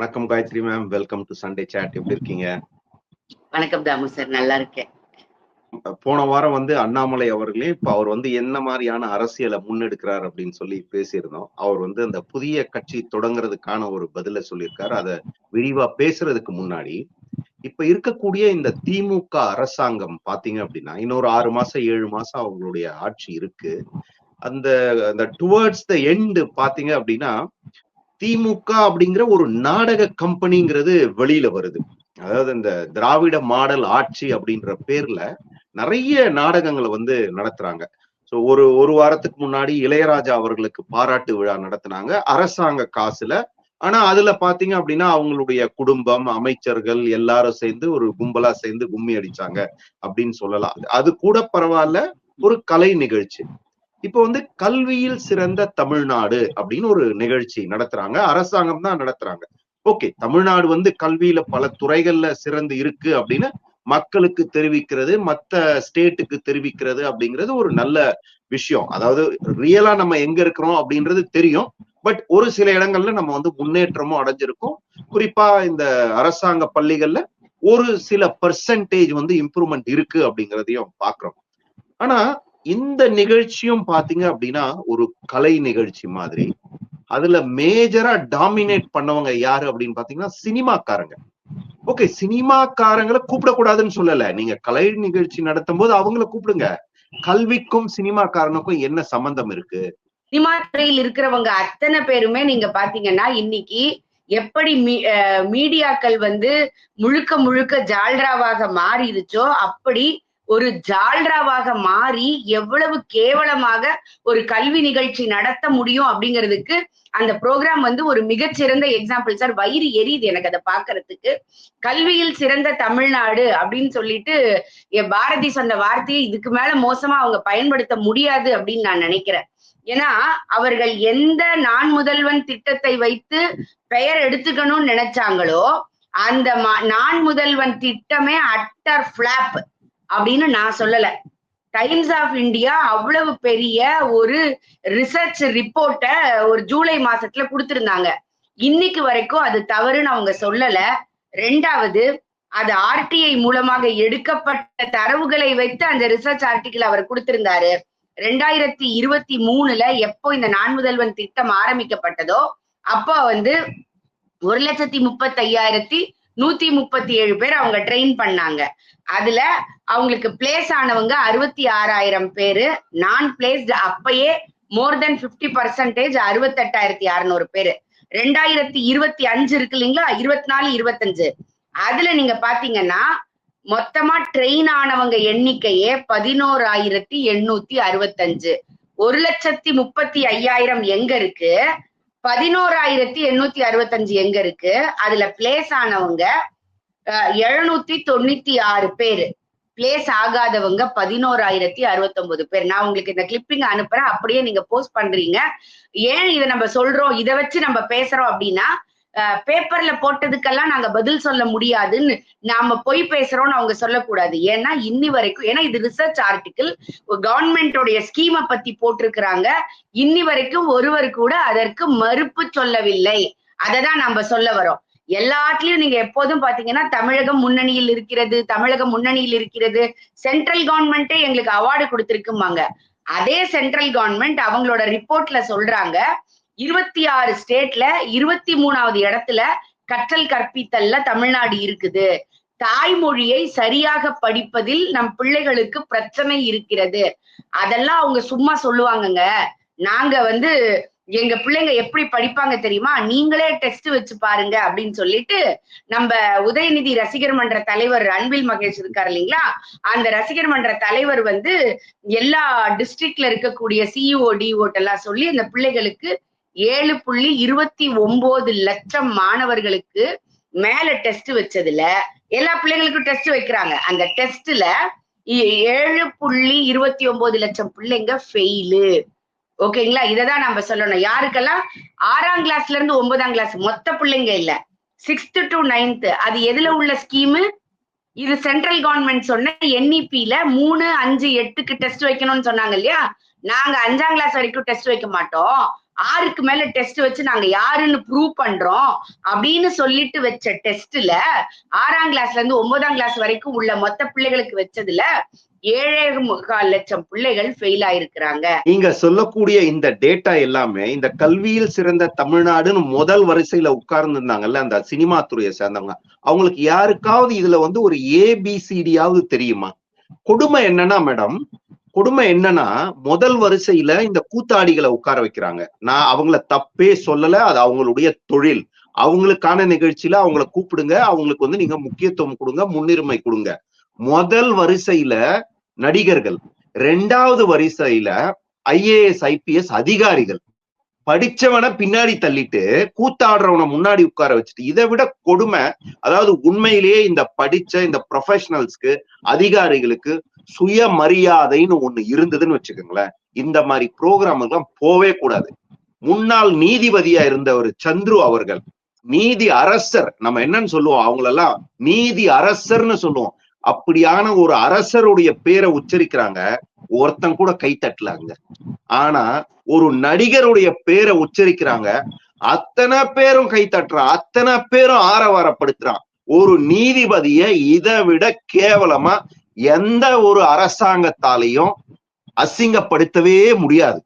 வணக்கம் Gayathri ma'am welcome to Sunday chat. எப்படி இருக்கீங்க? வணக்கம் தாமு சார் நல்லா இருக்கேன். போன வாரம் வந்து அண்ணாமலை அவர்களே இப்ப அவர் வந்து என்ன மாதிரியான அரசியலை முன்னெடுக்கிறார் அப்படின்னு சொல்லி பேசியிருந்தோம். அவர் வந்து அந்த புதிய கட்சி தொடங்குறதுக்கான ஒரு பதில சொல்லியிருக்காரு. அதை விரிவா பேசுறதுக்கு முன்னாடி இப்ப இருக்கக்கூடிய இந்த திமுக அரசாங்கம் பாத்தீங்க அப்படின்னா இன்னொரு ஆறு மாசம் ஏழு மாசம் அவங்களுடைய ஆட்சி இருக்கு. அந்த அந்த டுவர்ட்ஸ் த எண்ட் பாத்தீங்க அப்படின்னா திமுக அப்படிங்கிற ஒரு நாடக கம்பெனிங்கிறது வெளியில வருது. அதாவது இந்த திராவிட மாடல் ஆட்சி அப்படின்ற பேர்ல நிறைய நாடகங்களை வந்து நடத்துறாங்க. ஸோ ஒரு ஒரு வாரத்துக்கு முன்னாடி இளையராஜா அவர்களுக்கு பாராட்டு விழா நடத்தினாங்க. அரசாங்க காசுல. ஆனா அதுல பாத்தீங்க அப்படின்னா அவங்களுடைய குடும்பம் அமைச்சர்கள் எல்லாரும் சேர்ந்து ஒரு கும்பலா சேர்ந்து கும்மி அடிச்சாங்க அப்படின்னு சொல்லலாம். அது கூட பரவாயில்ல ஒரு கலை நிகழ்ச்சி. இப்போ வந்து கல்வியில் சிறந்த தமிழ்நாடு அப்படின்னு ஒரு நிகழ்ச்சி நடத்துறாங்க. அரசாங்கம் தான் நடத்துறாங்க. ஓகே தமிழ்நாடு வந்து கல்வியில பல துறைகள்ல சிறந்து இருக்கு அப்படின்னு மக்களுக்கு தெரிவிக்கிறது மத்த ஸ்டேட்டுக்கு தெரிவிக்கிறது அப்படிங்கிறது ஒரு நல்ல விஷயம். அதாவது ரியலா நம்ம எங்க இருக்கிறோம் அப்படின்றது தெரியும். பட் ஒரு சில இடங்கள்ல நம்ம வந்து முன்னேற்றமும் அடைஞ்சிருக்கோம். குறிப்பா இந்த அரசாங்க பள்ளிகள்ல ஒரு சில பர்சன்டேஜ் வந்து இம்ப்ரூவ்மெண்ட் இருக்கு அப்படிங்கிறதையும் பாக்குறோம். ஆனா இந்த நிகழ்ச்சியும் பாத்தீங்க அப்படின்னா ஒரு கலை நிகழ்ச்சி மாதிரி. அதுல மேஜரா டாமினேட் பண்ணவங்க யாரு அப்படின்னு பாத்தீங்கன்னா சினிமாக்காரங்க. ஓகே சினிமாக்காரங்களை கூப்பிடக்கூடாதுன்னு சொல்லல. நீங்க கலை நிகழ்ச்சி நடத்தும் போது அவங்கள கூப்பிடுங்க. கல்விக்கும் சினிமாக்காரனுக்கும் என்ன சம்பந்தம் இருக்கு? சினிமா துறையில் இருக்கிறவங்க அத்தனை பேருமே நீங்க பாத்தீங்கன்னா இன்னைக்கு எப்படி மீ- அஹ் மீடியாக்கள் வந்து முழுக்க முழுக்க ஜால்ராவாக மாறிடுச்சோ அப்படி ஒரு ஜால்ராவாக மாறி எவ்வளவு கேவலமாக ஒரு கல்வி நிகழ்ச்சி நடத்த முடியும் அப்படிங்கிறதுக்கு அந்த ப்ரோக்ராம் வந்து ஒரு மிகச்சிறந்த எக்ஸாம்பிள் சார் வயிறு எரியுது எனக்கு அதை பாக்குறதுக்கு கல்வியில் சிறந்த தமிழ்நாடு அப்படின்னு சொல்லிட்டு என் பாரதி சொன்ன வார்த்தையை இதுக்கு மேல மோசமா அவங்க பயன்படுத்த முடியாது அப்படின்னு நான் நினைக்கிறேன். ஏன்னா அவர்கள் எந்த நான் முதல்வன் திட்டத்தை வைத்து பெயர் எடுத்துக்கணும்னு நினைச்சாங்களோ அந்த நான் முதல்வன் திட்டமே அட்டர் பிளாப் அப்படின்னு நான் சொல்லல. டைம்ஸ் ஆஃப் இந்தியா அவ்வளவு பெரிய ஒரு ரிசர்ச் ரிப்போர்ட்டை ஒரு ஜூலை மாசத்துல கொடுத்திருந்தாங்க. இன்னைக்கு வரைக்கும் அது தவறுன்னு அவங்க சொல்லல. ரெண்டாவது அது ஆர்டிஐ மூலமாக எடுக்கப்பட்ட தரவுகளை வைத்து அந்த ரிசர்ச் ஆர்டிக்கிள் அவர் கொடுத்திருந்தாரு. ரெண்டாயிரத்தி இருபத்தி மூணுல எப்போ இந்த நான் முதல்வன் திட்டம் ஆரம்பிக்கப்பட்டதோ அப்போ வந்து ஒரு லட்சத்தி முப்பத்தி ஐயாயிரத்தி நூத்தி முப்பத்தி ஏழு பேர் அவங்க ட்ரெயின் பண்ணாங்க. அதுல அவங்களுக்கு பிளேஸ் ஆனவங்க அறுபத்தி ஆறாயிரம் பேரு. நான் பிளேஸ்டு அப்பயே மோர் தென் பிப்டி பர்சன்டேஜ் அறுபத்தெட்டாயிரத்தி அறுநூறு பேரு. ரெண்டாயிரத்தி இருபத்தி அஞ்சு இருக்கு இல்லைங்களா? இருபத்தி நாலு இருபத்தஞ்சு. அதுல நீங்க பாத்தீங்கன்னா மொத்தமா ட்ரெயின் ஆனவங்க எண்ணிக்கையே பதினோராயிரத்தி எண்ணூத்தி அறுபத்தஞ்சு. ஒரு லட்சத்தி முப்பத்தி ஐயாயிரம் எங்க இருக்கு? பதினோராயிரத்தி எண்ணூத்தி அறுபத்தஞ்சு எங்க இருக்கு? அதுல பிளேஸ் ஆனவங்க எழுநூத்தி தொண்ணூத்தி ஆறு பேரு. பிளேஸ் ஆகாதவங்க பதினோராயிரத்தி அறுபத்தொன்பது பேர். நான் உங்களுக்கு இந்த கிளிப்பிங் அனுப்புறேன். அப்படியே நீங்க போஸ்ட் பண்றீங்க. ஏன் இதை நம்ம சொல்றோம்? இதை வச்சு நம்ம பேசுறோம் அப்படின்னா பேப்பர்ல போட்டதுக்கெல்லாம் நாங்க பதில் சொல்ல முடியாதுன்னு நாம பொய் பேசுறோம்னு அவங்க சொல்லக்கூடாது. ஏன்னா இன்னி வரைக்கும் ஏன்னா இது ரிசர்ச் ஆர்டிக்கிள் கவர்மெண்டோடைய ஸ்கீமை பத்தி போட்டிருக்கிறாங்க. இன்னி வரைக்கும் ஒருவர் கூட அதற்கு மறுப்பு சொல்லவில்லை. அதை தான் நம்ம சொல்ல வரோம். எல்லாத்துலயும் நீங்க எப்போதும் பாத்தீங்கன்னா தமிழகம் முன்னணியில் இருக்கிறது தமிழகம் முன்னணியில் இருக்கிறது. சென்ட்ரல் கவர்மெண்ட்டே எங்களுக்கு அவார்டு கொடுத்திருக்குமாங்க அதே சென்ட்ரல் கவர்மெண்ட் அவங்களோட ரிப்போர்ட்ல சொல்றாங்க. இருபத்தி ஆறு ஸ்டேட்ல இருபத்தி மூணாவது இடத்துல கற்றல் கற்பித்தல்ல தமிழ்நாடு இருக்குது. தாய்மொழியை சரியாக படிப்பதில் நம் பிள்ளைகளுக்கு பிரச்சனை இருக்கிறது. அதெல்லாம் அவங்க சும்மா சொல்லுவாங்கங்க. நாங்க வந்து எங்க பிள்ளைங்க எப்படி படிப்பாங்க தெரியுமா? நீங்களே டெஸ்ட் வச்சு பாருங்க அப்படின்னு சொல்லிட்டு நம்ம உதயநிதி ரசிகர் மன்ற தலைவர் அன்பில் மகேஷ் இருக்காரு இல்லைங்களா? அந்த ரசிகர் மன்ற தலைவர் வந்து எல்லா டிஸ்ட்ரிக்ட்ல இருக்கக்கூடிய சிஇஓ டிஓட்டெல்லாம் சொல்லி அந்த பிள்ளைகளுக்கு ஏழு புள்ளி இருபத்தி ஒன்பது லட்சம் மாணவர்களுக்கு மேல டெஸ்ட் வச்சதுல எல்லா பிள்ளைங்களுக்கும் டெஸ்ட் வைக்கிறாங்க. அந்த டெஸ்ட்ல ஏழு புள்ளி இருபத்தி ஒன்பது லட்சம் பிள்ளைங்க ஃபெயிலு ஓகேங்களா? இததான் நம்ம சொல்லணும். யாருக்கெல்லாம்? ஆறாம் கிளாஸ்ல இருந்து ஒன்பதாம் கிளாஸ் மொத்த பிள்ளைங்க இல்ல. சிக்ஸ்த் டு நைன்த் அது எதுல உள்ள ஸ்கீமு இது சென்ட்ரல் கவர்மெண்ட் சொன்ன என்இபில மூணு அஞ்சு எட்டுக்கு டெஸ்ட் வைக்கணும்னு சொன்னாங்க இல்லையா? நாங்க அஞ்சாம் கிளாஸ் வரைக்கும் டெஸ்ட் வைக்க மாட்டோம். ஆறுக்கு மேல டெஸ்ட் வச்சு நாங்க யாருன்னு ப்ரூவ் பண்றோம் அப்படின்னு சொல்லிட்டு வச்ச டெஸ்ட்ல ஆறாம் கிளாஸ்ல இருந்து ஒன்பதாம் கிளாஸ் வரைக்கும் உள்ள மொத்த பிள்ளைகளுக்கு வச்சதுல ஏழே முக்கால் லட்சம் பிள்ளைகள் ஃபெயில் ஆயிருக்கிறாங்க. நீங்க சொல்லக்கூடிய இந்த டேட்டா எல்லாமே இந்த கல்வியில் சிறந்த தமிழ்நாடுன்னு முதல் வரிசையில உட்கார்ந்து இருந்தாங்கல்ல அந்த சினிமா துறையை சேர்ந்தவங்க. அவங்களுக்கு யாருக்காவது இதுல வந்து ஒரு ஏபிசிடியாவது தெரியுமா? கொடுமை என்னன்னா மேடம் கொடுமை என்னன்னா முதல் வரிசையில இந்த கூத்தாடிகளை உட்கார வைக்கிறாங்க. நான் அவங்கள தப்பே சொல்லல அது அவங்களுடைய தொழில். அவங்களுக்கான நிகழ்ச்சியில அவங்கள கூப்பிடுங்க அவங்களுக்கு வந்து நீங்க முக்கியத்துவம் கொடுங்க முன்னுரிமை கொடுங்க. முதல் வரிசையில நடிகர்கள். ரெண்டாவது வரிசையில ஐஏஎஸ் ஐபிஎஸ் அதிகாரிகள். படிச்சவனை பின்னாடி தள்ளிட்டு கூத்தாடுறவனை முன்னாடி உட்கார வச்சுட்டு இதை விட கொடுமை அதாவது உண்மையிலேயே இந்த படிச்ச இந்த ப்ரொஃபஷனல்ஸ்க்கு அதிகாரிகளுக்கு சுயமரியாதைன்னு ஒண்ணு இருந்ததுன்னு வச்சுக்கோங்களேன். இந்த மாதிரி ப்ரோக்ராமுக்கெல்லாம் போவே கூடாது. முன்னாள் நீதிபதியா இருந்த ஒரு சந்துரு அவர்கள் நீதி அரசர் நம்ம என்னன்னு சொல்லுவோம் அவங்களெல்லாம் நீதி அரசர்னு சொல்லுவோம். அப்படியான ஒரு அரசருடைய பேரை உச்சரிக்கிறாங்க. ஒருத்தன் கூட கை தட்டலாங்க. ஆனா ஒரு நடிகருடைய பேரை உச்சரிக்கிறாங்க. அத்தனை பேரும் கை தட்டுறான். அத்தனை பேரும் ஆரவாரப்படுத்துறான். ஒரு நீதிபதிய இதை விட கேவலமா எந்த ஒரு அரசாங்கத்தாலையும் அசிங்கப்படுத்தவே முடியாது.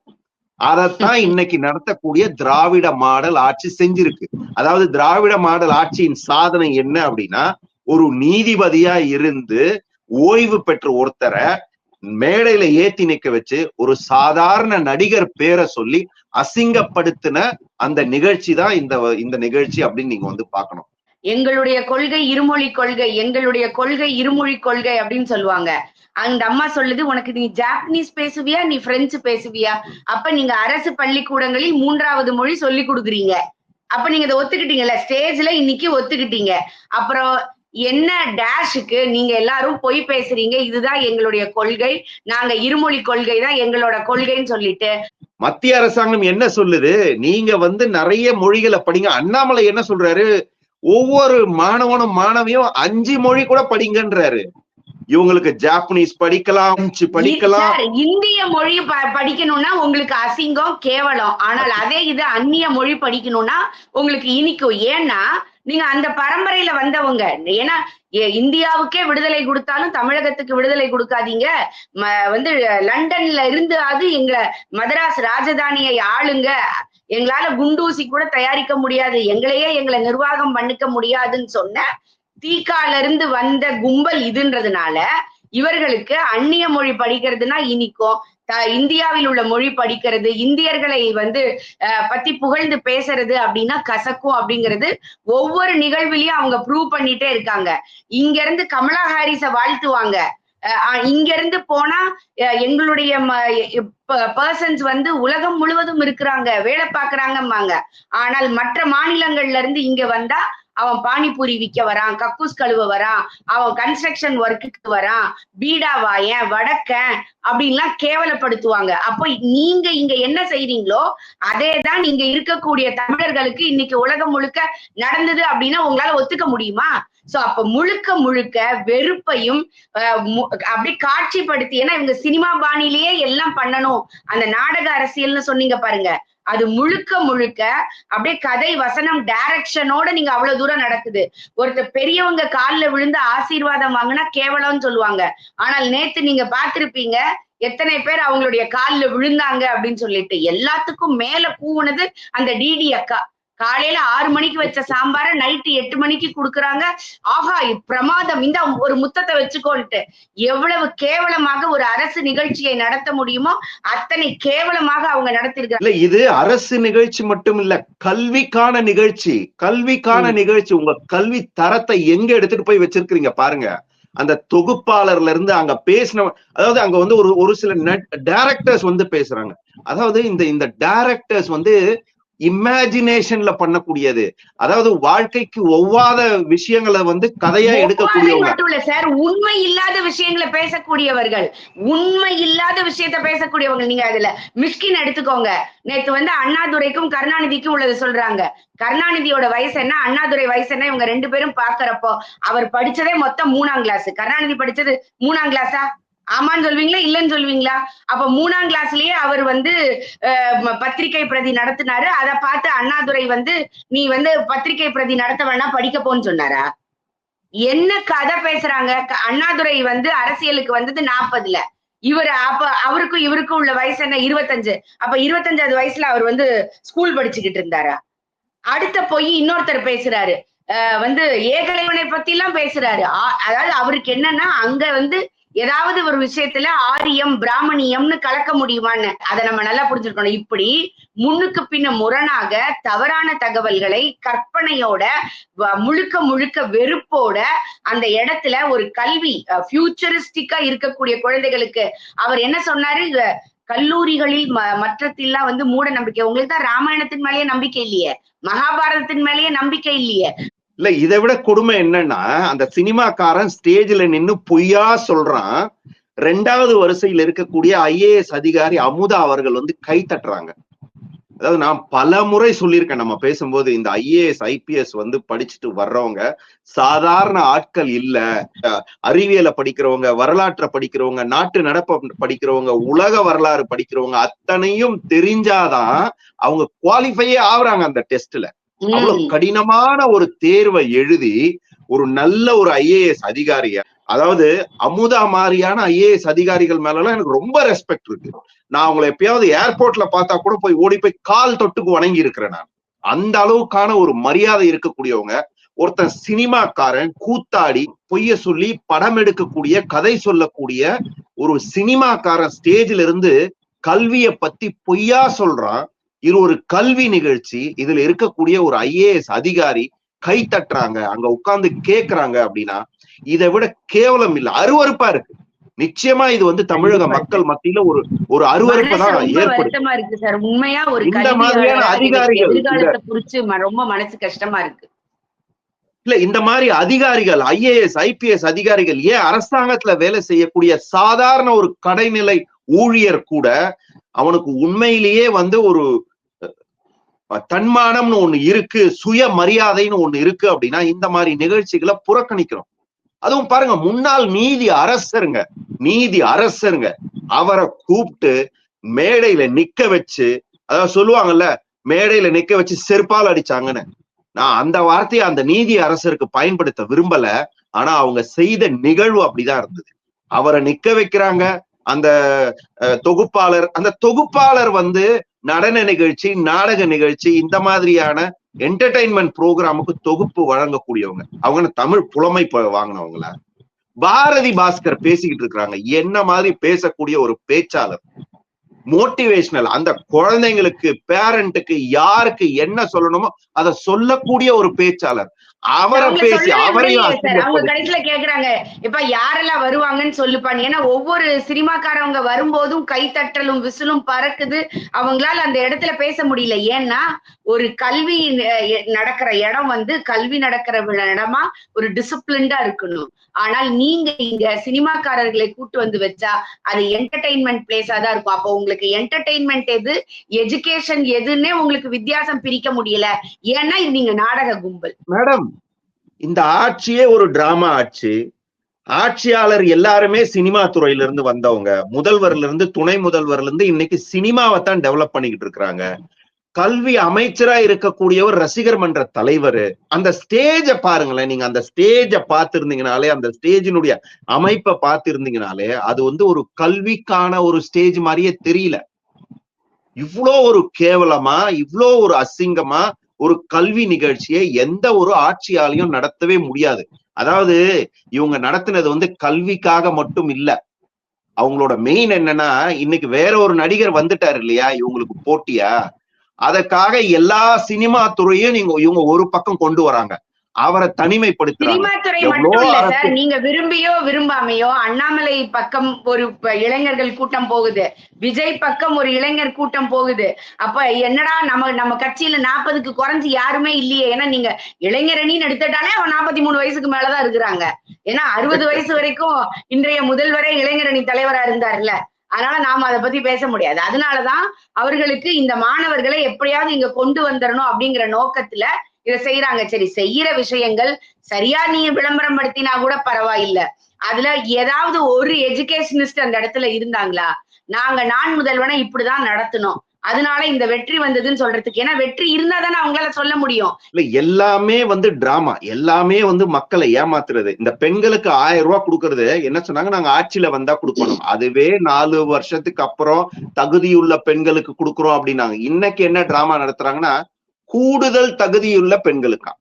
அதைத்தான் இன்னைக்கு நடத்தக்கூடிய திராவிட மாடல் ஆட்சி செஞ்சிருக்கு. அதாவது திராவிட மாடல் ஆட்சியின் சாதனை என்ன அப்படின்னா ஒரு நீதிபதியா இருந்து ஓய்வு பெற்ற ஒருத்தரை மேடையில ஏத்தி நிக்க வச்சு ஒரு சாதாரண நடிகர் பேரை சொல்லி அசிங்கப்படுத்தின அந்த நிகழ்ச்சி தான் இந்த இந்த நிகழ்ச்சி அப்படின்னு நீங்க வந்து பார்க்கணும். எங்களுடைய கொள்கை இருமொழி கொள்கை எங்களுடைய கொள்கை இருமொழி கொள்கை அப்படின்னு சொல்லுவாங்க. அந்த அம்மா சொல்லுது உனக்கு நீ ஜாப்பனீஸ் பேசுவியா நீ பிரெஞ்சு பேசுவியா? அப்ப நீங்க அரசு பள்ளிக்கூடங்களில் மூன்றாவது மொழி சொல்லி கொடுக்குறீங்க. அப்ப நீங்க இதை ஒத்துக்கிட்டீங்கல்ல? ஸ்டேஜ்ல இன்னைக்கு ஒத்துக்கிட்டீங்க. அப்புறம் என்ன டேஷுக்கு நீங்க எல்லாரும் பொய் பேசுறீங்க? இதுதான் எங்களுடைய கொள்கை. நாங்க இருமொழி கொள்கை தான் எங்களோட கொள்கைன்னு சொல்லிட்டு. மத்திய அரசாங்கம் என்ன சொல்லுது? நீங்க வந்து நிறைய மொழிகளை படிங்க. அண்ணாமலை என்ன சொல்றாரு? ஒவ்வொரு மாணவனும் மாணவியும் அஞ்சு மொழி கூட படிங்கன்றாரு. இவங்களுக்கு ஜாப்பனீஸ் படிக்கலாம் படிக்கலாம். இந்திய மொழி படிக்கணும்னா உங்களுக்கு அசிங்கம் கேவலம். ஆனால் அதே இது அந்நிய மொழி படிக்கணும்னா உங்களுக்கு இனிக்கும். ஏன்னா நீங்க அந்த பரம்பரையில வந்தவங்க. ஏன்னா இந்தியாவுக்கே விடுதலை கொடுத்தாலும் தமிழகத்துக்கு விடுதலை கொடுக்காதீங்க. வந்து லண்டன்ல இருந்து அது எங்க மதராஸ் ராஜதானியை ஆளுங்க. எங்களால குண்டூசி கூட தயாரிக்க முடியாது. எங்களையே எங்களை நிர்வாகம் பண்ணிக்க முடியாதுன்னு சொன்ன தீக்கால இருந்து வந்த கும்பல் இதுன்றதுனால இவர்களுக்கு அந்நிய மொழி படிக்கிறதுனா இனிக்கும். த- இந்தியாவில் உள்ள மொழி படிக்கிறது இந்தியர்களை வந்து பத்தி புகழ்ந்து பேசுறது அப்படின்னா கசக்கும் அப்படிங்கிறது ஒவ்வொரு நிகழ்விலையும் அவங்க ப்ரூவ் பண்ணிட்டே இருக்காங்க. இங்க இருந்து கமலா ஹாரிஸ வாழ்த்துவாங்க. இங்க இருந்து போனா அஹ், எங்களுடைய பர்சன்ஸ் வந்து உலகம் முழுவதும் இருக்கிறாங்க வேலை பாக்குறாங்கம்பாங்க ஆனால் மற்ற மாநிலங்கள்ல இருந்து இங்க வந்தா அவன் பானிபூரி விற்க வரான் கக்கூஸ் கழுவ வரான் அவன் கன்ஸ்ட்ரக்ஷன் ஒர்க்குக்கு வரான் பீடா வாயன் வடக்கன் அப்படின்லாம் கேவலப்படுத்துவாங்க. அப்போ நீங்க இங்க என்ன செய்றீங்களோ அதே தான் நீங்க இருக்கக்கூடிய தமிழர்களுக்கு இன்னைக்கு உலகம் முழுக்க நடந்தது அப்படின்னா உங்களால ஒத்துக்க முடியுமா? சோ அப்ப முழுக்க முழுக்க வெறுப்பையும் அப்படி காட்சிப்படுத்தி ஏன்னா இவங்க சினிமா பாணியிலேயே எல்லாம் பண்ணணும். அந்த நாடக அரசியல்னு சொன்னீங்க பாருங்க. அது முழுக்க முழுக்க அப்படியே கதை வசனம் டைரக்ஷனோட நீங்க அவ்வளவு தூரம் நடக்குது. ஒருத்தர் பெரியவங்க கால்ல விழுந்து ஆசீர்வாதம் வாங்கினா கேவலம்னு சொல்லுவாங்க. ஆனால் நேத்து நீங்க பாத்திருப்பீங்க எத்தனை பேர் அவங்களுடைய கால்ல விழுந்தாங்க அப்படின்னு சொல்லிட்டு. எல்லாத்துக்கும் மேல கூவுனது அந்த டிடி அக்கா. காலையில ஆறு மணிக்கு வச்ச சாம்பார நைட்டு எட்டு மணிக்கு குடுக்குறாங்க. ஆஹா பிரமாதம். இந்த ஒரு முத்தத்தை வச்சுக்கோன்ட்டு. எவ்வளவு கேவலமாக ஒரு அரசு நிகழ்ச்சியை நடத்த முடியுமோ அத்தனை கேவலமாக அவங்க நடத்திருக்காங்க இது அரசு நிகழ்ச்சி மட்டும் இல்ல கல்விக்கான நிகழ்ச்சி கல்விக்கான நிகழ்ச்சி. உங்க கல்வி தரத்தை எங்க எடுத்துட்டு போய் வச்சிருக்கீங்க பாருங்க. அந்த தொகுப்பாளர்ல இருந்து அங்க பேசின அதாவது அங்க வந்து ஒரு ஒரு சில டைரக்டர்ஸ் வந்து பேசுறாங்க. அதாவது இந்த இந்த டைரக்டர்ஸ் வந்து இமேஜினேஷன்ல பண்ணக்கூடியது. அதாவது வாழ்க்கைக்கு ஒவ்வாத விஷயங்களை வந்து கதையா எடுக்கக்கூடியவங்க. சார். உண்மை இல்லாத விஷயங்களை பேசக்கூடியவர்கள். உண்மை இல்லாத விஷயத்த பேசக்கூடியவங்க. நீங்க அதுல மிஸ்கின் எடுத்துக்கோங்க. நேத்து வந்து அண்ணாதுரைக்கும் கருணாநிதிக்கும் உள்ளது சொல்றாங்க. கருணாநிதியோட வயசு என்ன? அண்ணாதுரை வயசு என்ன? இவங்க ரெண்டு பேரும் பாக்குறப்போ அவர் படிச்சதே மொத்தம் மூணாம் கிளாஸ் கருணாநிதி படிச்சது மூணாம் கிளாஸா ஆமான்னு சொல்வீங்களா இல்லைன்னு சொல்வீங்களா? அப்ப மூணாம் கிளாஸ்லயே அவர் வந்து அஹ், பத்திரிகை பிரதி நடத்தினாரு. அதை பார்த்து அண்ணாதுரை வந்து நீ வந்து பத்திரிகை பிரதி நடத்த வேணா படிக்க போன்னு சொன்னாரா? என்ன கதை பேசுறாங்க? அண்ணாதுரை வந்து அரசியலுக்கு வந்தது நாற்பதுல இவர் அப்ப அவருக்கும் இவருக்கும் உள்ள வயசு என்ன? இருபத்தஞ்சு. அப்ப இருபத்தஞ்சாவது வயசுல அவர் வந்து ஸ்கூல் படிச்சுக்கிட்டு இருந்தாரா? அடுத்த போய் இன்னொருத்தர் பேசுறாரு. வந்து ஏகலைவனை பத்தி எல்லாம் பேசுறாரு அதாவது அவருக்கு என்னன்னா அங்க வந்து ஏதாவது ஒரு விஷயத்துல ஆரியம் பிராமணியம்னு கலக்க முடியுமான்னு அதை நம்ம நல்லா புரிஞ்சுக்கணும். இப்படி முன்னுக்கு பின்ன முரணாக தவறான தகவல்களை கற்பனையோட முழுக்க முழுக்க வெறுப்போட அந்த இடத்துல ஒரு கல்வி ஃபியூச்சரிஸ்டிக்கா இருக்கக்கூடிய குழந்தைகளுக்கு அவர் என்ன சொன்னாரு? கல்லூரிகளில் ம- மற்றத்திலாம் வந்து மூட நம்பிக்கை. உங்களுக்கு தான் ராமாயணத்தின் மேலேயே நம்பிக்கை இல்லையே. மகாபாரதத்தின் மேலேயே நம்பிக்கை இல்லையே. இல்ல இதை விட கொடுமை என்னன்னா அந்த சினிமாக்காரன் ஸ்டேஜ்ல நின்னு பொய்யா சொல்றான். ரெண்டாவது வரிசையில் இருக்கக்கூடிய ஐஏஎஸ் அதிகாரி அமுதா அவர்கள் வந்து கை தட்டுறாங்க. அதாவது நான் பல முறை சொல்லியிருக்கேன் நம்ம பேசும்போது இந்த ஐஏஎஸ் ஐபிஎஸ் வந்து படிச்சுட்டு வர்றவங்க சாதாரண ஆட்கள் இல்ல. அறிவியலை படிக்கிறவங்க வரலாற்றை படிக்கிறவங்க நாட்டு நடப்ப படிக்கிறவங்க உலக வரலாறு படிக்கிறவங்க அத்தனையும் தெரிஞ்சாதான் அவங்க குவாலிஃபையே ஆகுறாங்க அந்த டெஸ்ட்ல அவ்வளவு கடினமான ஒரு தேர்வை எழுதி ஒரு நல்ல ஒரு ஐஏஎஸ் அதிகாரிய அதாவது அமுதா மாதிரியான ஐஏஎஸ் அதிகாரிகள் மேலலாம் எனக்கு ரொம்ப ரெஸ்பெக்ட் இருக்கு. நான் அவங்களை எப்பயாவது ஏர்போர்ட்ல பார்த்தா கூட போய் ஓடி போய் கால் தொட்டுக்கு வணங்கி இருக்கிறேன் நான். அந்த அளவுக்கான ஒரு மரியாதை இருக்கக்கூடியவங்க ஒருத்தன் சினிமாக்காரன் கூத்தாடி பொய்ய சொல்லி படம் எடுக்கக்கூடிய கதை சொல்லக்கூடிய ஒரு சினிமாக்காரன் ஸ்டேஜ்ல இருந்து கல்வியை பத்தி பொய்யா சொல்றான் இது ஒரு கல்வி நிகழ்ச்சி. இதுல இருக்கக்கூடிய ஒரு ஐஏஎஸ் அதிகாரி கை தட்டுறாங்க. அங்க உட்கார்ந்து கேக்குறாங்க அப்படின்னா இதை விட கேவலம் இல்ல. அருவருப்பா இருக்கு. நிச்சயமா இது வந்து தமிழக. மக்கள் மத்தியில ஒரு ஒரு அருவருப்பை மனசு தான் ஏற்படுத்தும் வருத்தமா இருக்கு சார். உண்மையா ஒரு இந்த மாதிரியான அதிகாரிகள் குறிச்சு ரொம்ப மனசு கஷ்டமா இருக்கு. இல்ல இந்த மாதிரி அதிகாரிகள் ஐஏஎஸ் ஐபிஎஸ் அதிகாரிகள் ஏன் அரசாங்கத்துல வேலை செய்யக்கூடிய சாதாரண ஒரு கடைநிலை ஊழியர் கூட அவனுக்கு உண்மையிலேயே வந்து ஒரு தன்மானம்னு ஒண்ணு இருக்கு சுய மரியாதைன்னு ஒண்ணு இருக்கு அப்படின்னா இந்த மாதிரி நிகழ்ச்சிகளை புறக்கணிக்கிறோம். அதுவும் பாருங்க முன்னாள் நீதி அரசருங்க நீதி அரசருங்க அவரை கூப்பிட்டு மேடையில நிக்க வச்சு அதாவது சொல்லுவாங்கல்ல மேடையில நிக்க வச்சு செருப்பால் அடிச்சாங்கன்னு. நான் அந்த வார்த்தையை அந்த நீதி அரசருக்கு பயன்படுத்த விரும்பல ஆனா அவங்க செய்த நிகழ்வு அப்படிதான் இருந்தது. அவரை நிக்க வைக்கிறாங்க அந்த அஹ், தொகுப்பாளர் அந்த தொகுப்பாளர் வந்து நடன நிகழ்ச்சி நாடக நிகழ்ச்சி இந்த மாதிரியான என்டர்டைன்மெண்ட் ப்ரோக்ராமுக்கு தொகுப்பு வழங்கக்கூடியவங்க. அவங்க தமிழ் புலமை வாங்கினவங்கள? பாரதி பாஸ்கர் பேசிக்கிட்டு இருக்கிறாங்க. என்ன மாதிரி பேசக்கூடிய ஒரு பேச்சாளர்? மோட்டிவேஷனல் அந்த குழந்தைங்களுக்கு பேரண்ட்டுக்கு யாருக்கு என்ன சொல்லணுமோ அதை சொல்லக்கூடிய ஒரு பேச்சாளர். அவரை பேசி அவரையும் அவங்க கடைசியில கேக்குறாங்க. இப்ப யாரெல்லாம் வருவாங்கன்னு சொல்லுப்பான்னு ஏன்னா ஒவ்வொரு சினிமாக்காரவங்க வரும்போதும் கைத்தட்டலும் விசிலும் பறக்குது. அவங்களால அந்த இடத்துல பேச முடியல. ஏன்னா ஒரு கல்வி நடக்கிற இடம் வந்து கல்வி நடக்கிற இடமா ஒரு டிசிப்ளின்டா இருக்கணும். ஆனால் நீங்க இங்க சினிமாக்காரர்களை கூட்டு வந்து வச்சா அது என்டர்டைன்மெண்ட் பிளேஸா தான் இருக்கும். அப்போ உங்களுக்கு என்டர்டைன்மெண்ட் எது எஜுகேஷன் எதுன்னே உங்களுக்கு வித்தியாசம் பிரிக்க முடியல. ஏன்னா இது நீங்க நாடக கும்பல். மேடம் இந்த ஆட்சியே ஒரு டிராமா ஆட்சி ஆட்சியாளர் எல்லாருமே சினிமா துறையில இருந்து வந்தவங்க. முதல்வர்ல இருந்து துணை முதல்வர்ல இருந்து இன்னைக்கு சினிமாவை தான் டெவலப் பண்ணிக்கிட்டு இருக்கிறாங்க. கல்வி அமைச்சரா இருக்கக்கூடியவர் ரசிகர் மன்ற தலைவர். அந்த ஸ்டேஜ பாருங்களேன். நீங்க அந்த ஸ்டேஜ பார்த்திருந்தீங்கனாலே அந்த ஸ்டேஜினுடைய அமைப்பை பார்த்திருந்தீங்கனாலே அது வந்து ஒரு கல்விக்கான ஒரு ஸ்டேஜ் மாதிரியே தெரியல. இவ்வளோ ஒரு கேவலமா இவ்வளோ ஒரு அசிங்கமா ஒரு கல்வி நிகழ்ச்சியை எந்த ஒரு ஆட்சியாலையும் நடத்தவே முடியாது. அதாவது இவங்க நடத்தினது வந்து கல்விக்காக மட்டும் இல்ல. அவங்களோட மெயின் என்னன்னா இன்னைக்கு வேற ஒரு நடிகர் வந்துட்டாரு இல்லையா? இவங்களுக்கு போட்டியா? அதற்காக எல்லா சினிமா துறையும் நீங்க இவங்க ஒரு பக்கம் கொண்டு வராங்க. அவரை தனிமைப்படுத்துறாங்க. நீங்க விரும்பியோ விரும்பாமையோ அண்ணாமலை பக்கம் ஒரு இளைஞர்கள் கூட்டம் போகுது. விஜய் பக்கம் ஒரு இளைஞர் கூட்டம் போகுது. அப்ப என்னடா நம்ம நம்ம கட்சியில நாற்பதுக்கு குறைஞ்சு யாருமே இல்லையே. ஏன்னா நீங்க இளைஞரணின்னு எடுத்துட்டாலே அவன் நாற்பத்தி மூணு வயசுக்கு மேலதான் இருக்கிறாங்க. ஏன்னா அறுபது வயசு வரைக்கும் இன்றைய முதல்வரே இளைஞரணி தலைவரா இருந்தார்ல. அதனால நாம அதை பத்தி பேச முடியாது. அதனாலதான் அவர்களுக்கு இந்த மாணவர்களை எப்படியாவது இங்க கொண்டு வந்துடணும் அப்படிங்கிற நோக்கத்துல இதை செய்யறாங்க சரி செய்யற விஷயங்கள் சரியா நீ விளம்பரம் படுத்தினா கூட பரவாயில்ல. அதுல ஏதாவது ஒரு எஜுகேஷனிஸ்ட் அந்த இடத்துல இருந்தாங்களா? நாங்க நான் முதல்வனை இப்படிதான் நடத்தணும். அதனால இந்த வெற்றி வந்ததுன்னு சொல்றதுக்கு. ஏன்னா வெற்றி இருந்தா தானே அவங்களால சொல்ல முடியும். இல்ல எல்லாமே வந்து டிராமா எல்லாமே வந்து மக்களை ஏமாத்துறது. இந்த பெண்களுக்கு ஆயிரம் ரூபாய் கொடுக்கறது என்ன சொன்னாங்க? நாங்க ஆட்சியில வந்தா கொடுக்கணும். அதுவே நாலு வருஷத்துக்கு அப்புறம் தகுதியுள்ள பெண்களுக்கு கொடுக்குறோம் அப்படின்னாங்க. இன்னைக்கு என்ன டிராமா நடத்துறாங்கன்னா கூடுதல் தகுதியுள்ள பெண்களுக்கா?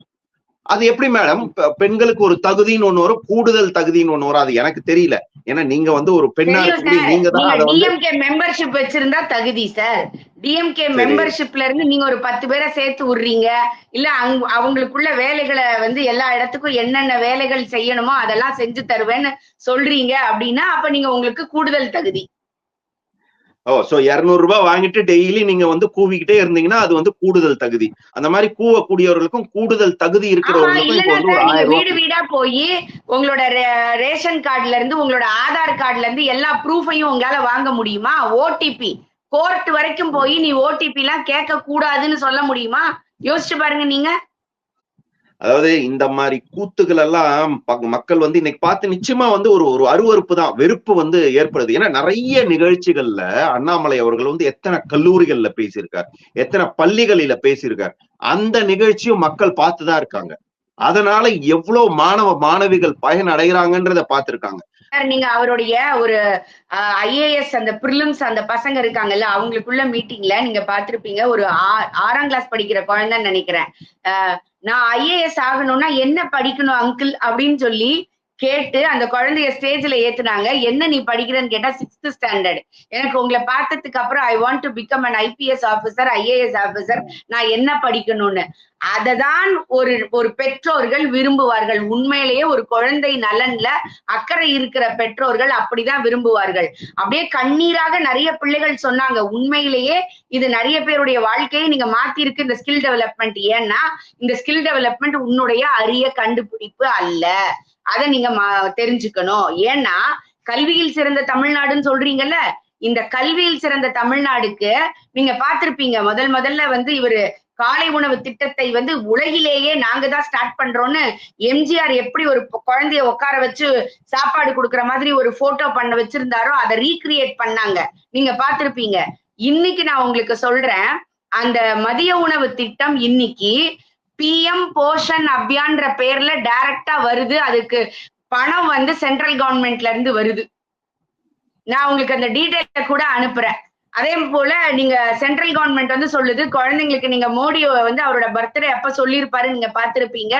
அது எப்படி மேடம் பெண்களுக்கு ஒரு தகுதின்னு ஒண்ணு வரும் கூடுதல் தகுதின்னு ஒண்ணு வரும். அது எனக்கு தெரியல. ஏன்னா நீங்க வந்து ஒரு பெண்ணா நீங்க தான் அதை டிஎம்கே மெம்பர்ஷிப் வச்சிருந்தா தகுதி சார். டிஎம்கே. மெம்பர்ஷிப்ல இருந்து நீங்க ஒரு பத்து பேரை சேர்த்து விடுறீங்க. இல்ல அங்க- அவங்களுக்குள்ள வேலைகளை வந்து எல்லா இடத்துக்கும் என்னென்ன வேலைகள் செய்யணுமோ அதெல்லாம் செஞ்சு தருவேன்னு சொல்றீங்க அப்படின்னா அப்ப நீங்க உங்களுக்கு கூடுதல் தகுதி. ஓ சோ இருநூறு ரூபாய் வாங்கிட்டு டெய்லி நீங்க வந்து கூவிக்கிட்டே இருந்தீங்கன்னா அது வந்து கூடுதல் தகுதி. அந்த மாதிரி கூவக்கூடியவர்களுக்கும் கூடுதல் தகுதி ரூபாய் வீடு வீடா போய் உங்களோட ரேஷன் கார்டுல இருந்து உங்களோட ஆதார் கார்டுல இருந்து எல்லா ப்ரூஃபையும் உங்களால வாங்க முடியுமா? ஓடிபி கோர்ட் வரைக்கும் போய் நீ ஓடிபி எல்லாம் கேட்க கூடாதுன்னு சொல்ல முடியுமா? யோசிச்சு பாருங்க நீங்க. அதாவது இந்த மாதிரி கூத்துக்கள் எல்லாம் மக்கள் வந்து இன்னைக்கு பார்த்து நிச்சயமா வந்து ஒரு ஒரு அருவருப்பு தான் வெறுப்பு வந்து ஏற்படுது. ஏன்னா நிறைய நிகழ்ச்சிகள்ல அண்ணாமலை அவர்கள் வந்து எத்தனை கல்லூரிகள்ல பேசியிருக்கார் எத்தனை பள்ளிகளில பேசியிருக்கார் அந்த நிகழ்ச்சியும் மக்கள் பார்த்துதான் இருக்காங்க. அதனால எவ்வளவு மாணவ மாணவிகள் பயன் அடைகிறாங்கன்றத பார்த்திருக்காங்க. நீங்க அவருடைய ஒரு ஐஏஎஸ் அந்த பிரிலிம்ஸ் அந்த பசங்க இருக்காங்கல்ல அவங்களுக்குள்ள மீட்டிங்ல நீங்க பார்த்திருப்பீங்க. ஒரு ஆ- ஆறாம் கிளாஸ் படிக்கிற குழந்தைன்னு நினைக்கிறேன். நான் ஐஏஎஸ் ஆகணும்னா என்ன படிக்கணும் அங்கிள் அப்படின்னு சொல்லி கேட்டு அந்த குழந்தைய ஸ்டேஜ்ல ஏத்துனாங்க. என்ன நீ படிக்கிறன்னு கேட்டா சிக்ஸ்த் ஸ்டாண்டர்ட் எனக்கு உங்களை பார்த்ததுக்கு அப்புறம் I want to become an IPS officer IAS officer நான் என்ன படிக்கணும்னு. அததான் ஒரு ஒரு பெற்றோர்கள் விரும்புவார்கள். உண்மையிலேயே ஒரு குழந்தை நலன்ல அக்கறை இருக்கிற பெற்றோர்கள் அப்படிதான் விரும்புவார்கள். அப்படியே கண்ணீராக நிறைய பிள்ளைகள் சொன்னாங்க. உண்மையிலேயே இது நிறைய பேருடைய வாழ்க்கையை நீங்க மாத்திருக்கு இந்த ஸ்கில் டெவலப்மெண்ட் ஏன்னா இந்த ஸ்கில் டெவலப்மெண்ட் உன்னுடைய அரிய கண்டுபிடிப்பு அல்ல. அதை நீங்க மா- தெரிஞ்சுக்கணும். ஏன்னா கல்வியில் சிறந்த தமிழ்நாடுன்னு சொல்றீங்கல்ல? இந்த கல்வியில் சிறந்த தமிழ்நாடுக்கு நீங்க பார்த்திருப்பீங்க. முதல் முதல்ல வந்து இவரு காலை உணவு திட்டத்தை வந்து உலகிலேயே நாங்க தான் ஸ்டார்ட் பண்றோம்னு எம்ஜிஆர் எப்படி ஒரு குழந்தைய உட்கார வச்சு சாப்பாடு கொடுக்குற மாதிரி ஒரு போட்டோ பண்ண வச்சிருந்தாரோ அதை ரீக்ரியேட் பண்ணாங்க. நீங்க பார்த்திருப்பீங்க. இன்னைக்கு நான் உங்களுக்கு சொல்றேன் அந்த மதிய உணவு திட்டம் இன்னைக்கு பிஎம் போஷன் அபியான்ற பேர்ல டைரக்டா வருது. அதுக்கு பணம் வந்து சென்ட்ரல் கவர்மெண்ட்ல இருந்து வருது. நான் உங்களுக்கு அந்த டீட்டெயில கூட அனுப்புறேன். அதே போல நீங்க சென்ட்ரல் கவர்மெண்ட் வந்து சொல்லுது குழந்தைங்களுக்கு நீங்க மோடி வந்து அவரோட பர்த்டே அப்ப சொல்லியிருப்பாரு நீங்க பார்த்திருப்பீங்க.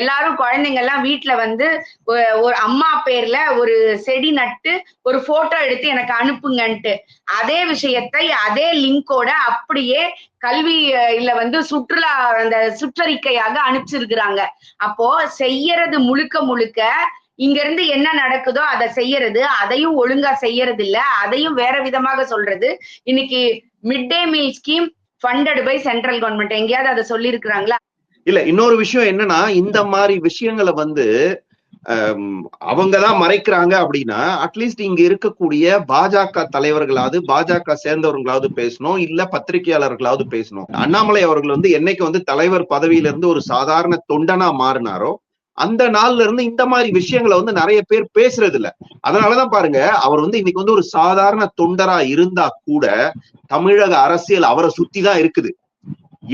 எல்லாரும் குழந்தைங்க எல்லாம் வீட்டுல வந்து ஒரு அம்மா பேர்ல ஒரு செடி நட்டு ஒரு போட்டோ எடுத்து எனக்கு அனுப்புங்கன்ட்டு. அதே விஷயத்தை அதே லிங்கோட அப்படியே கல்வி இல்ல வந்து சுற்றுலா அந்த சுற்றறிக்கையாக அனுப்பிச்சிருக்கிறாங்க. அப்போ செய்யறது முழுக்க முழுக்க இங்க இருந்து என்ன நடக்குதோ அதை செய்யறது அதையும் ஒழுங்கா செய்யறது இல்ல அதையும் வேற விதமாக சொல்றது. இன்னைக்கு mid day meal scheme funded by central government எங்கேயாவது அதை சொல்லியிருக்கிறாங்களா? இல்ல இன்னொரு விஷயம் என்னன்னா இந்த மாதிரி விஷயங்களை வந்து அவங்க தான் மறைக்கிறாங்க அப்படின்னா அட்லீஸ்ட் இங்க இருக்கக்கூடிய பாஜக தலைவர்களாவது பாஜக சேர்ந்தவர்களாவது பேசணும் இல்ல பத்திரிகையாளர்களாவது பேசணும். அண்ணாமலை அவர்கள் வந்து என்னைக்கு வந்து தலைவர் பதவியில இருந்து ஒரு சாதாரண தொண்டனா மாறினாரோ அந்த நாள்ல இருந்து இந்த மாதிரி விஷயங்களை வந்து நிறைய பேர் பேசுறது இல்ல அதனாலதான் பாருங்க அவர் வந்து இன்னைக்கு வந்து ஒரு சாதாரண தொண்டரா இருந்தா கூட தமிழக அரசியல் அவரை சுத்தி தான் இருக்குது.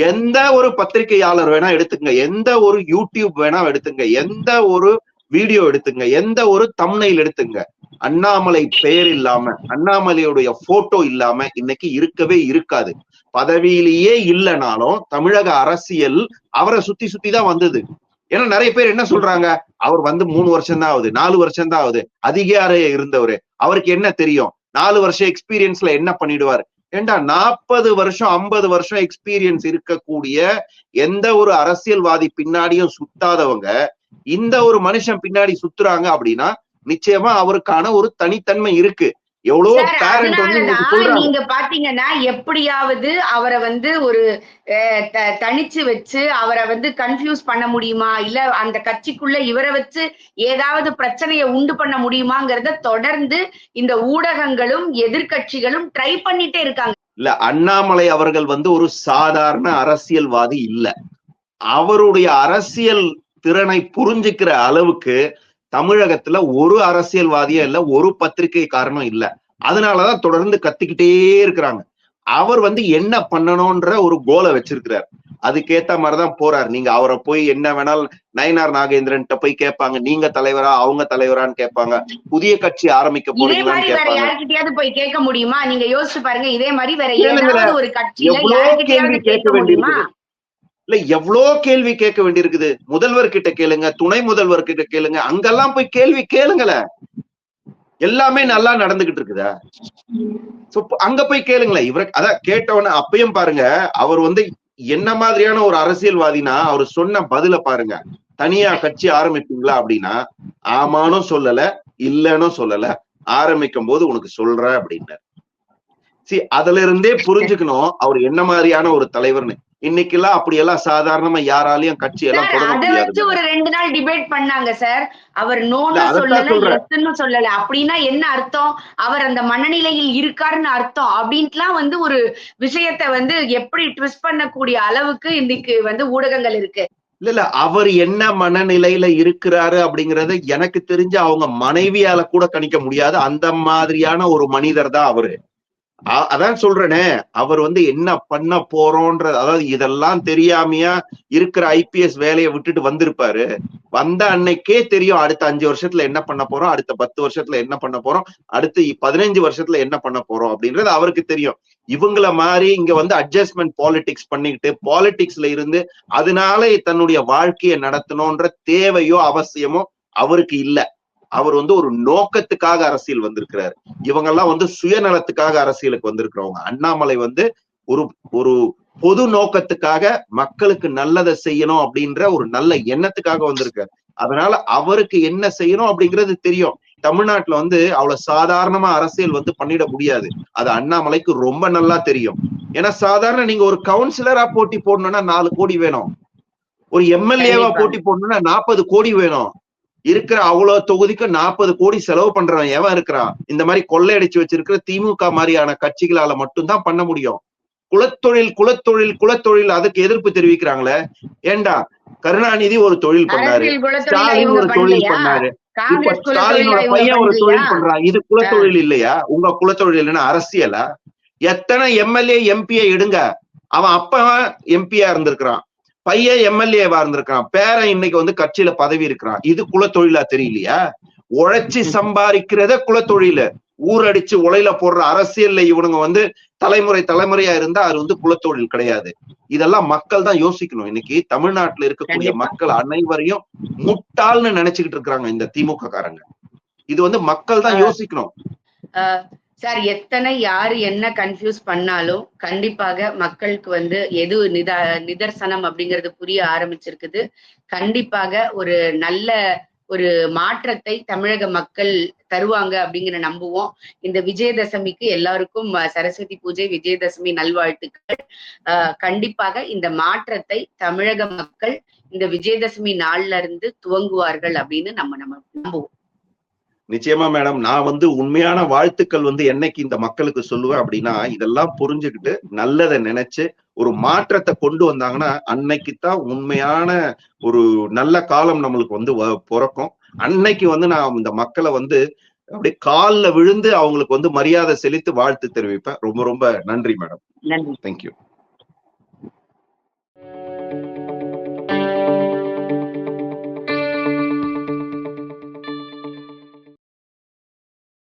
எந்த ஒரு பத்திரிகையாளர் வேணா எடுத்துங்க எந்த ஒரு யூடியூப் வேணா எடுத்துங்க எந்த ஒரு வீடியோ எடுத்துங்க எந்த ஒரு தம்னையில் எடுத்துங்க அண்ணாமலை பெயர் இல்லாம அண்ணாமலையுடைய போட்டோ இல்லாம இன்னைக்கு இருக்கவே இருக்காது. பதவியிலேயே இல்லைனாலும் தமிழக அரசியல் அவரை சுத்தி சுத்தி தான் வந்தது. ஏன்னா நிறைய பேர் என்ன சொல்றாங்க? அவர் வந்து மூணு வருஷம் தான் ஆகுது நாலு வருஷம் தான் ஆகுது. அதிகார இருந்தவரு. அவருக்கு என்ன தெரியும்? நாலு வருஷம் எக்ஸ்பீரியன்ஸ்ல என்ன பண்ணிடுவாரு? ஏண்டா நாற்பது வருஷம் ஐம்பது வருஷம் எக்ஸ்பீரியன்ஸ் இருக்கக்கூடிய எந்த ஒரு அரசியல்வாதி பின்னாடியும் சுத்தாதவங்க இந்த ஒரு மனுஷன் பின்னாடி சுத்துறாங்க அப்படின்னா நிச்சயமா அவருக்கான ஒரு தனித்தன்மை இருக்கு. எவ்வளவு பேரண்ட் வந்து நீங்க பாத்தீங்கன்னா எப்படியாவது அவரை வந்து ஒரு தனிச்சு வச்சு அவரை வந்து கன்ஃபியூஸ் பண்ண முடியுமா? இல்ல அந்த கட்சிக்குள்ள இவரை வச்சு ஏதாவது பிரச்சனையை உண்டு பண்ண முடியுமாங்கிறத தொடர்ந்து இந்த ஊடகங்களும் எதிர்க்கட்சிகளும் ட்ரை பண்ணிட்டே இருக்காங்க. இல்ல அண்ணாமலை அவர்கள் வந்து ஒரு சாதாரண அரசியல்வாதி இல்ல. அவருடைய அரசியல் திறனை புரிஞ்சுக்கிற அளவுக்கு தமிழகத்துல ஒரு அரசியல்வாதியும் இல்ல ஒரு பத்திரிகை காரணம் இல்ல. அதனாலதான் தொடர்ந்து கத்திக்கிட்டே இருக்கிறாங்க. அவர் வந்து என்ன பண்ணணும்ன்ற ஒரு கோலை வச்சிருக்கிறார். அதுக்கேத்த மாதிரிதான் போறார். நீங்க அவரை போய் என்ன வேணாலும் நயனார் நாகேந்திரன் போய் கேட்பாங்க. நீங்க தலைவரா அவங்க தலைவரான்னு கேட்பாங்க. புதிய கட்சி ஆரம்பிக்க போறீங்களான்னு கேட்பாங்க. போய் கேட்க முடியுமா? நீங்க யோசிச்சு பாருங்க. இதே மாதிரி வேற. ஏதாவது ஒரு கட்சியில கேள்வி கேட்க வேண்டியிருக்குது. இல்ல எவ்வளோ கேள்வி கேட்க வேண்டியிருக்குது? முதல்வர் கிட்ட கேளுங்க துணை முதல்வர் கிட்ட கேளுங்க அங்கெல்லாம் போய் கேள்வி கேளுங்கள. எல்லாமே நல்லா நடந்துகிட்டு இருக்குதா? அங்க போய் கேளுங்களேன் இவரை அதான் கேட்டவன அப்பயும் பாருங்க அவர் வந்து என்ன மாதிரியான ஒரு அரசியல்வாதினா அவர் சொன்ன பதில பாருங்க. தனியா கட்சி ஆரம்பிப்பீங்களா அப்படின்னா ஆமானும் சொல்லல இல்லைன்னு சொல்லல. ஆரம்பிக்கும் போது உனக்கு சொல்றேன் அப்படின்னாரு. சி அதுல இருந்தே புரிஞ்சுக்கணும் அவர் என்ன மாதிரியான ஒரு தலைவர்னு. இன்னைக்கெல்லாம் அப்படியெல்லாம் சாதாரணமா யாராலையும் கட்சி எல்லாம் தொடங்க முடியாது. ஒரு ரெண்டு நாள் டிபேட் பண்ணாங்க சார். அவர் நோன்னு சொல்லல சொல்லல. அப்படின்னா என்ன அர்த்தம்? அவர் அந்த மனநிலையில் இருக்காருன்னு அர்த்தம். அப்படின்ட்டுலாம் வந்து ஒரு விஷயத்த வந்து எப்படி ட்விஸ்ட் பண்ணக்கூடிய அளவுக்கு இன்னைக்கு வந்து ஊடகங்கள் இருக்கு. இல்ல இல்ல அவர் என்ன மனநிலையில இருக்கிறாரு அப்படிங்கறத எனக்கு தெரிஞ்சு அவங்க மனைவியால கூட கணிக்க முடியாது. அந்த மாதிரியான ஒரு மனிதர் தான் அவரு. அதான் சொல்றேனே அவர் வந்து என்ன பண்ண போறோன்ற அதாவது இதெல்லாம் தெரியாமையா இருக்கிற ஐபிஎஸ் வேலையை விட்டுட்டு வந்திருப்பாரு. வந்த அன்னைக்கே தெரியும் அடுத்த அஞ்சு வருஷத்துல என்ன பண்ண போறோம் அடுத்த பத்து வருஷத்துல என்ன பண்ண போறோம் அடுத்து பதினஞ்சு வருஷத்துல என்ன பண்ண போறோம் அப்படின்றது அவருக்கு தெரியும். இவங்கள மாதிரி இங்க வந்து அட்ஜஸ்ட்மெண்ட் பாலிடிக்ஸ் பண்ணிக்கிட்டு பாலிடிக்ஸ்ல இருந்து அதனால தன்னுடைய வாழ்க்கையை நடத்தணும்ன்ற தேவையோ அவசியமோ அவருக்கு இல்லை. அவர் வந்து ஒரு நோக்கத்துக்காக அரசியல் வந்திருக்கிறாரு. இவங்கெல்லாம் வந்து சுயநலத்துக்காக அரசியலுக்கு வந்திருக்கிறவங்க. அண்ணாமலை வந்து ஒரு ஒரு பொது நோக்கத்துக்காக மக்களுக்கு நல்லதை செய்யணும் அப்படின்ற ஒரு நல்ல எண்ணத்துக்காக வந்திருக்காரு. அதனால அவருக்கு என்ன செய்யணும் அப்படிங்கிறது தெரியும். தமிழ்நாட்டுல வந்து அவ்வளவு சாதாரணமா அரசியல் வந்து பண்ணிட முடியாது. அது அண்ணாமலைக்கு ரொம்ப நல்லா தெரியும். ஏன்னா சாதாரண நீங்க ஒரு கவுன்சிலரா போட்டி போடணும்னா நாலு கோடி வேணும். ஒரு எம்எல்ஏவா. போட்டி போடணும்னா நாற்பது கோடி வேணும். இருக்கிற அவ்வளவு தொகுதிக்கு நாற்பது கோடி செலவு பண்றவன் எவன் இருக்கிறான்? இந்த மாதிரி கொள்ளையடிச்சு வச்சிருக்கிற திமுக மாதிரியான கட்சிகளால மட்டும்தான் பண்ண முடியும். குலத்தொழில் குலத்தொழில் குலத்தொழில் அதுக்கு எதிர்ப்பு தெரிவிக்கிறாங்களே? ஏண்டா? கருணாநிதி ஒரு தொழில் பண்ணாரு. ஸ்டாலின் ஒரு தொழில் பண்ணாரு. இப்ப ஸ்டாலினோட பையன் ஒரு தொழில் பண்றான். இது குலத்தொழில் இல்லையா? உங்க குலத்தொழில் என்ன அரசியலா? எத்தனை எம்எல்ஏ எம்பியை எடுங்க. அவன் அப்ப எம்பியா இருந்திருக்கிறான். பையன் எம்எல்ஏவா இருந்திருக்கான் பேரன் இன்னைக்கு வந்து கட்சியில பதவி இருக்கிறான். இது குலத்தொழிலா தெரியலையா? உழைச்சி சம்பாதிக்கிறத குலத்தொழில. ஊரடிச்சு உலையில போடுற அரசியல்ல இவனுங்க வந்து தலைமுறை தலைமுறையா இருந்தா அது வந்து குலத்தொழில் கிடையாது. இதெல்லாம் மக்கள் தான் யோசிக்கணும். இன்னைக்கு தமிழ்நாட்டுல இருக்கக்கூடிய. மக்கள் அனைவரையும் முட்டாள்னு நினைச்சுக்கிட்டு இருக்கிறாங்க இந்த திமுக காரங்க இது வந்து மக்கள் தான். யோசிக்கணும். சார் எத்தனை யாரு என்ன கன்ஃபியூஸ் பண்ணாலும் கண்டிப்பாக மக்களுக்கு வந்து எது நிதா நிதர்சனம் அப்படிங்கிறது புரிய ஆரம்பிச்சிருக்குது. கண்டிப்பாக ஒரு நல்ல ஒரு மாற்றத்தை தமிழக மக்கள் தருவாங்க அப்படிங்கிற நம்புவோம். இந்த விஜயதசமிக்கு எல்லாருக்கும் சரஸ்வதி பூஜை விஜயதசமி நல்வாழ்த்துக்கள். கண்டிப்பாக இந்த மாற்றத்தை தமிழக மக்கள் இந்த விஜயதசமி நாள்ல இருந்து துவங்குவார்கள் அப்படின்னு நம்ம நம்ம நம்புவோம். நிச்சயமா மேடம் நான் வந்து உண்மையான வாழ்த்துக்கள் வந்து என்னைக்கு இந்த மக்களுக்கு சொல்லுவேன் அப்படின்னா இதெல்லாம் புரிஞ்சுக்கிட்டு நல்லதை நினைச்சு ஒரு மாற்றத்தை கொண்டு வந்தாங்கன்னா அன்னைக்கு தான் உண்மையான ஒரு நல்ல காலம் நம்மளுக்கு வந்து பிறக்கும். அன்னைக்கு வந்து நான் இந்த மக்களை வந்து அப்படியே கால்ல விழுந்து அவங்களுக்கு வந்து மரியாதை செலுத்தி வாழ்த்து தெரிவிப்பேன். ரொம்ப ரொம்ப நன்றி மேடம். நன்றி. தேங்க்யூ